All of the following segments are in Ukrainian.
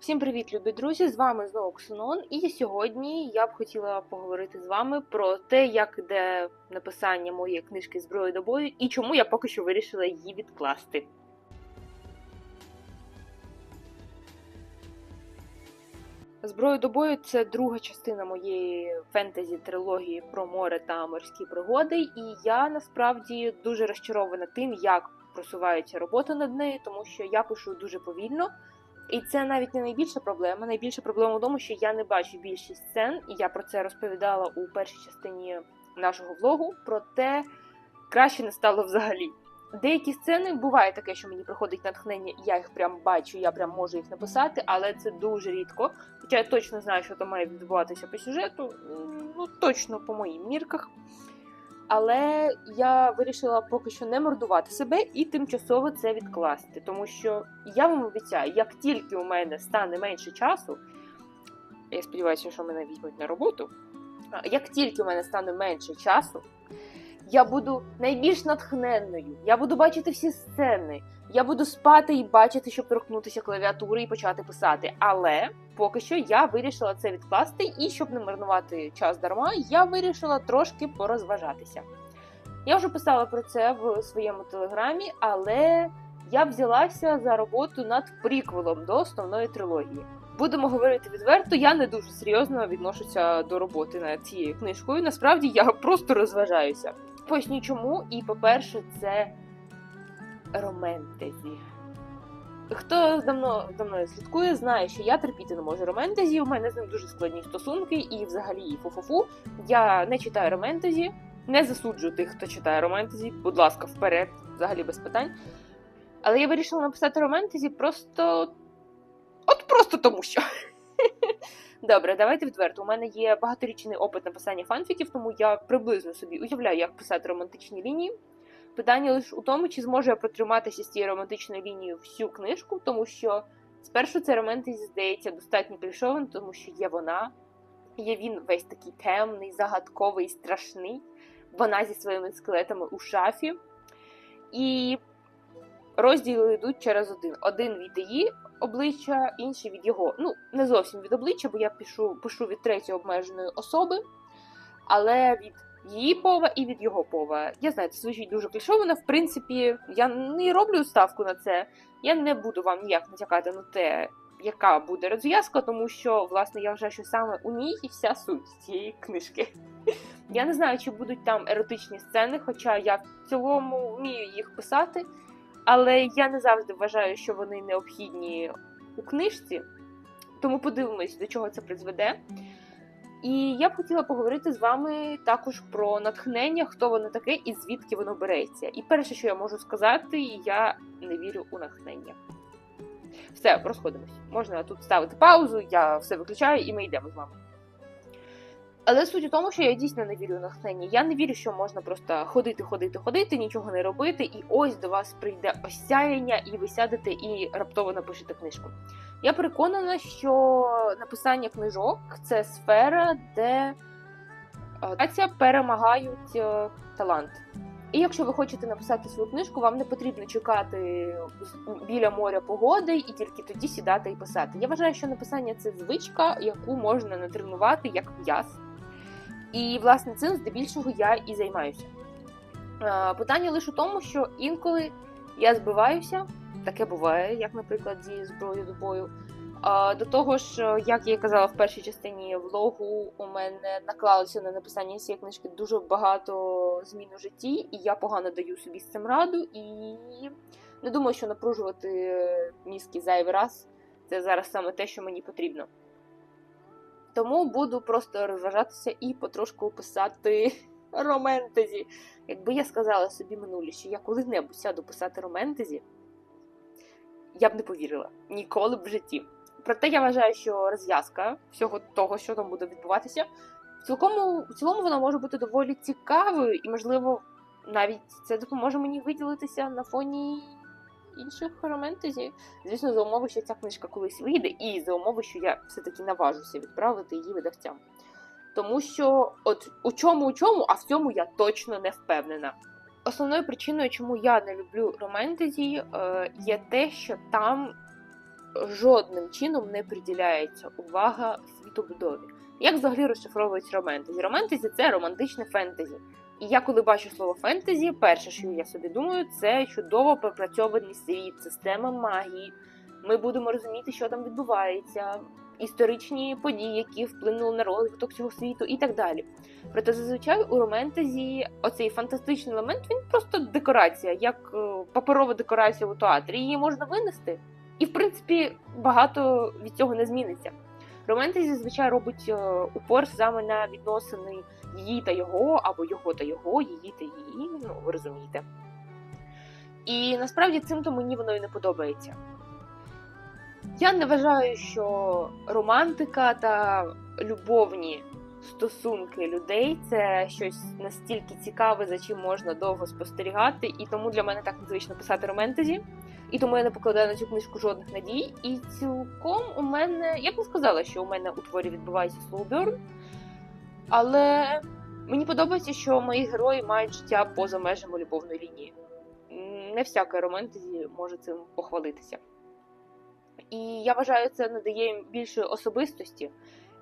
Всім привіт, любі друзі! З вами знову Ксенон, і сьогодні я б хотіла поговорити з вами про те, як іде написання моєї книжки Зброї до бою і чому я поки що вирішила її відкласти. Зброю до бою це друга частина моєї фентезі трилогії про море та морські пригоди, і я насправді дуже розчарована тим, як просувається робота над нею, тому що я пишу дуже повільно. І це навіть не найбільша проблема. Найбільша проблема в тому, що я не бачу більшість сцен, і я про це розповідала у першій частині нашого влогу. Проте краще не стало взагалі. Деякі сцени буває таке, що мені приходить натхнення, я їх прям бачу, я прям можу їх написати, але це дуже рідко. Хоча я точно знаю, що там має відбуватися по сюжету, ну точно по моїм мірках. Але я вирішила поки що не мордувати себе і тимчасово це відкласти. Тому що я вам обіцяю, як тільки у мене стане менше часу, я сподіваюся, що мене візьмуть на роботу. Як тільки у мене стане менше часу, я буду найбільш натхненною, я буду бачити всі сцени, я буду спати і бачити, щоб торкнутися клавіатури і почати писати. Але поки що я вирішила це відкласти, і щоб не марнувати час дарма, я вирішила трошки порозважатися. Я вже писала про це в своєму телеграмі, але я взялася за роботу над приквелом до основної трилогії. Будемо говорити відверто, я не дуже серйозно відношуся до роботи над цією книжкою. Насправді я просто розважаюся. Поясню чому. І по-перше, це романтезі. Хто давно за мною слідкує, знає, що я терпіти не можу романтезі. У мене з ним дуже складні стосунки, і взагалі фу-фу-фу. Я не читаю романтезі, не засуджую тих, хто читає романтезі. Будь ласка, вперед, взагалі без питань. Але я вирішила написати романтезі просто. От просто тому що. Добре, давайте відверто. У мене є багаторічний опит написання фанфіків, тому я приблизно собі уявляю, як писати романтичні лінії. Питання лише у тому, чи зможу я протриматися з цією романтичною лінією всю книжку, тому що спершу це романтизі здається достатньо клішовим, тому що є вона, є він весь такий темний, загадковий, страшний. Вона зі своїми скелетами у шафі. І розділи йдуть через один. Один від її обличчя, інший від його. Ну, не зовсім від обличчя, бо я пишу, пишу від третьої обмеженої особи, але від її пова і від його пова. Я знаю, це звучить дуже клішовано. В принципі, я не роблю ставку на це. Я не буду вам ніяк натякати на те, яка буде розв'язка, тому що, власне, я вважаю, що саме у ній і вся суть цієї книжки. Я не знаю, чи будуть там еротичні сцени, хоча я в цілому вмію їх писати, але я не завжди вважаю, що вони необхідні у книжці, тому подивимось, до чого це призведе. І я б хотіла поговорити з вами також про натхнення, хто воно таке і звідки воно береться. І перше, що я можу сказати, я не вірю у натхнення. Все, розходимось. Можна тут ставити паузу, я все виключаю, і ми йдемо з вами. Але суть у тому, що я дійсно не вірю у натхнення. Я не вірю, що можна просто ходити, ходити, ходити, нічого не робити, і ось до вас прийде осяяння, і ви сядете і раптово напишете книжку. Я переконана, що написання книжок це сфера, де е, перемагають е, талант. І якщо ви хочете написати свою книжку, вам не потрібно чекати біля моря погоди і тільки тоді сідати і писати. Я вважаю, що написання це звичка, яку можна натренувати як м'яз. І, власне, цим здебільшого я і займаюся. Е, Питання лише у тому, що інколи я збиваюся, таке буває, як, наприклад, зі зброєю до бою. До того ж, як я і казала в першій частині влогу, у мене наклалося на написання цієї книжки дуже багато змін у житті, і я погано даю собі з цим раду. І не думаю, що напружувати мізки зайвий раз це зараз саме те, що мені потрібно. Тому буду просто розважатися і потрошку писати романтезі. Якби я сказала собі минулі, що я коли-небудь сяду писати романтезі, я б не повірила ніколи б в житті. Проте я вважаю, що розв'язка всього того, що там буде відбуватися, в цілому, в цілому вона може бути доволі цікавою, і, можливо, навіть це допоможе мені виділитися на фоні інших романтезі. Звісно, за умови, що ця книжка колись вийде, і за умови, що я все-таки наважуся відправити її видавцям. Тому що, от у чому, у чому, а в цьому я точно не впевнена. Основною причиною, чому я не люблю романтезі, є те, що там жодним чином не приділяється увага світобудові. Як взагалі розшифровують романтезі? Романтезі це романтичне фентезі. І я, коли бачу слово фентезі, перше, що я собі думаю, це чудово пропрацьований світ, система магії. Ми будемо розуміти, що там відбувається, історичні події, які вплинули на розвиток цього світу, і так далі. Проте зазвичай у романтезі оцей фантастичний елемент він просто декорація, як е, паперова декорація у театрі. Її можна винести, і в принципі багато від цього не зміниться. Романтезі зазвичай робить е, упор саме на відносини її та його, або його та його, її та її. Ну ви розумієте. І насправді цим то мені воно і не подобається. Я не вважаю, що романтика та любовні стосунки людей це щось настільки цікаве, за чим можна довго спостерігати, і тому для мене так незвично писати романтезі. І тому я не покладаю на цю книжку жодних надій. І цілком у мене, я б не сказала, що у мене у творі відбувається слоуберн, але мені подобається, що мої герої мають життя поза межами любовної лінії. Не всяке романтезі може цим похвалитися. І я вважаю, це надає їм більшої особистості.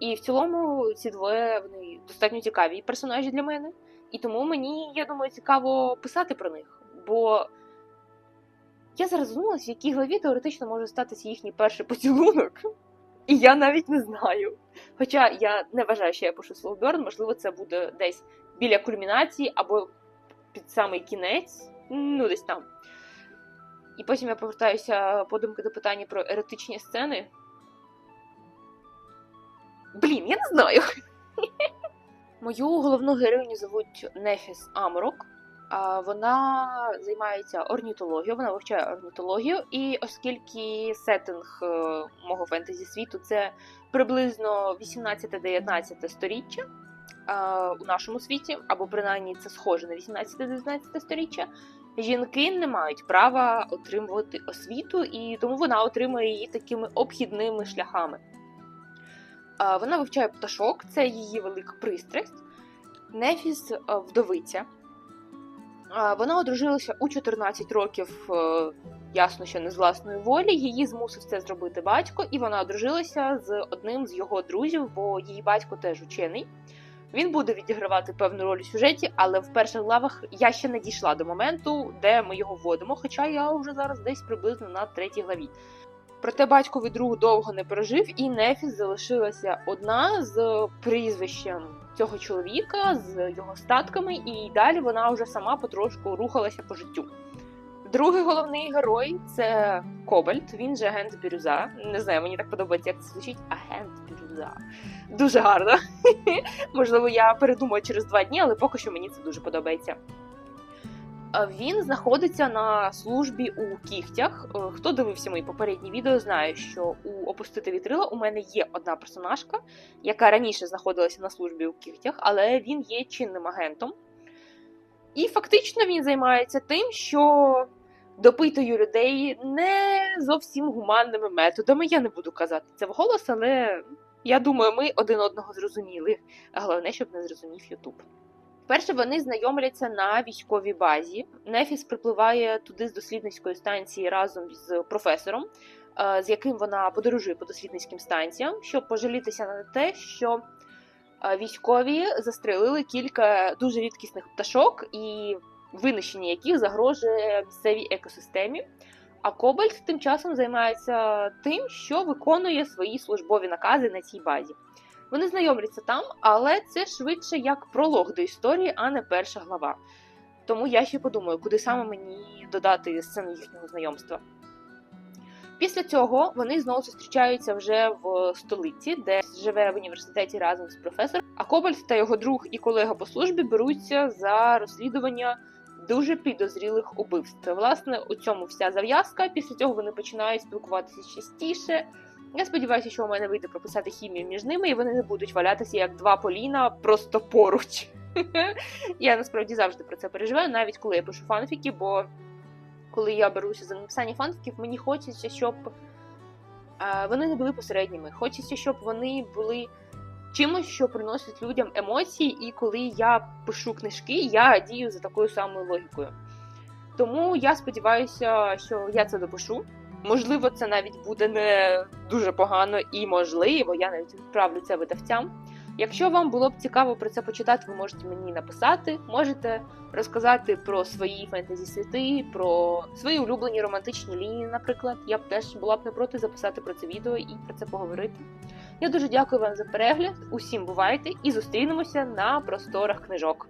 І в цілому ці двоє вони достатньо цікаві персонажі для мене. І тому мені, я думаю, цікаво писати про них. Бо я зараз задумалась, в якій главі теоретично може статися їхній перший поцілунок. І я навіть не знаю. Хоча я не вважаю, що я пишу Слоуберн, можливо, це буде десь біля кульмінації або під самий кінець, ну десь там. І потім я повертаюся подумки до питання про еретичні сцени. Блін, я не знаю. Мою головну героїню звуть Нефіс Амрок. Вона займається орнітологією, вона вивчає орнітологію, і оскільки сеттинг е, мого фентезі світу це приблизно 18-19 сторіччя у нашому світі, або принаймні це схоже на 18-19 сторіччя, жінки не мають права отримувати освіту, і тому вона отримує її такими обхідними шляхами. Вона вивчає пташок, це її велика пристрасть. Нефіс вдовиця. Вона одружилася у 14 років, е, ясно, що не з власної волі. Її змусив це зробити батько, і вона одружилася з одним з його друзів, бо її батько теж учений. Він буде відігравати певну роль у сюжеті, але в перших главах я ще не дійшла до моменту, де ми його вводимо. Хоча я вже зараз десь приблизно на третій главі. Проте батьковий друг довго не прожив, і Нефіс залишилася одна з прізвищем цього чоловіка, з його статками, і далі вона вже сама потрошку рухалася по життю. Другий головний герой це Кобальт, він же агент Бірюза. Не знаю, мені так подобається, як це звучить агент Бірюза. Дуже гарно. Можливо, я передумаю через два дні, але поки що мені це дуже подобається. Він знаходиться на службі у кігтях. Е, хто дивився мої попередні відео, знає, що у опустити вітрила у мене є одна персонажка, яка раніше знаходилася на службі у кігтях, але він є чинним агентом. І фактично він займається тим, що допитує людей не зовсім гуманними методами. Я не буду казати це вголос, але я думаю, ми один одного зрозуміли. Головне, щоб не зрозумів Ютуб. Перше вони знайомляться на військовій базі. Нефіс припливає туди з дослідницької станції разом з професором, е, з яким вона подорожує по дослідницьким станціям, щоб пожалітися на те, що е, військові застрелили кілька дуже рідкісних пташок, і винищення яких загрожує місцевій екосистемі. А Кобальт тим часом займається тим, що виконує свої службові накази на цій базі. Вони знайомляться там, але це швидше як пролог до історії, а не перша глава. Тому я ще подумаю, куди саме мені додати сцену їхнього знайомства. Після цього вони знову зустрічаються вже в столиці, де живе в університеті разом з професором. А Кобальт та його друг і колега по службі беруться за розслідування дуже підозрілих убивств. Власне, у цьому вся зав'язка. Після цього вони починають спілкуватися частіше. Я сподіваюся, що у мене вийде прописати хімію між ними, і вони не будуть валятися як два поліна просто поруч. Я насправді завжди про це переживаю, навіть коли я пишу фанфіки, бо коли я беруся за написання фанфіків, мені хочеться, щоб вони не були посередніми. Хочеться, щоб вони були чимось, що приносить людям емоції, і коли я пишу книжки, я дію за такою самою логікою. Тому я сподіваюся, що я це допишу. Можливо, це навіть буде не дуже погано, і можливо, я навіть відправлю це видавцям. Якщо вам було б цікаво про це почитати, ви можете мені написати, можете розказати про свої фентезі світи, про свої улюблені романтичні лінії, наприклад. Я б теж була б не проти записати про це відео і про це поговорити. Я дуже дякую вам за перегляд. Усім бувайте і зустрінемося на просторах книжок.